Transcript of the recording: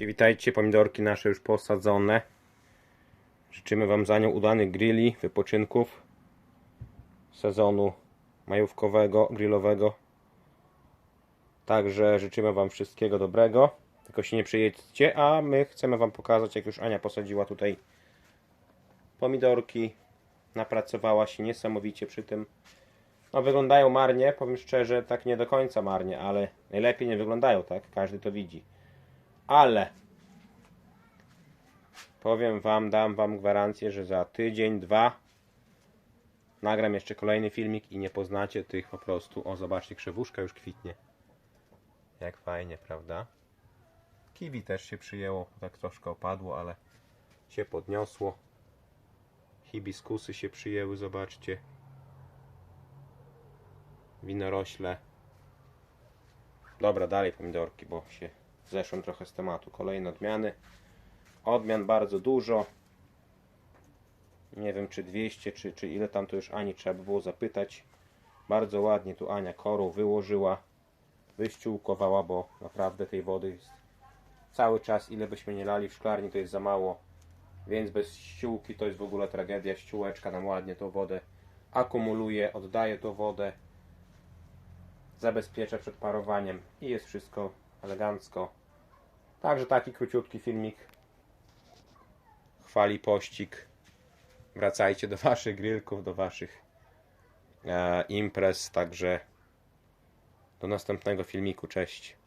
Witajcie, witajcie, pomidorki nasze już posadzone. Życzymy Wam za nią udanych grilli, wypoczynków sezonu majówkowego, grillowego. Także życzymy Wam wszystkiego dobrego. Tylko się nie przyjedźcie, a my chcemy Wam pokazać, jak już Ania posadziła tutaj pomidorki. Napracowała się niesamowicie przy tym. No wyglądają marnie, powiem szczerze, tak nie do końca marnie, ale najlepiej nie wyglądają, tak? Każdy to widzi. Ale powiem wam, dam wam gwarancję, że za tydzień, dwa nagram jeszcze kolejny filmik i nie poznacie tych po prostu. O, zobaczcie, krzewuszka już kwitnie. Jak fajnie, prawda? Kiwi też się przyjęło, tak troszkę opadło, ale się podniosło. Hibiskusy się przyjęły, zobaczcie. Winorośle. Dobra, dalej pomidorki, bo się zeszłem trochę z tematu. Kolejne odmiany. Odmian bardzo dużo. Nie wiem czy 200, czy, czy ile tam to już Ani trzeba by było zapytać. Bardzo ładnie tu Ania korą wyłożyła. Wyściółkowała, bo naprawdę tej wody jest cały czas. Ile byśmy nie lali w szklarni to jest za mało. Więc bez ściółki to jest w ogóle tragedia. Ściółeczka nam ładnie tą wodę akumuluje, oddaje tą wodę zabezpiecza przed parowaniem i jest wszystko elegancko. Także taki króciutki filmik. Chwali pościg. Wracajcie do waszych grillków, do waszych e, imprez. Także do następnego filmiku. Cześć.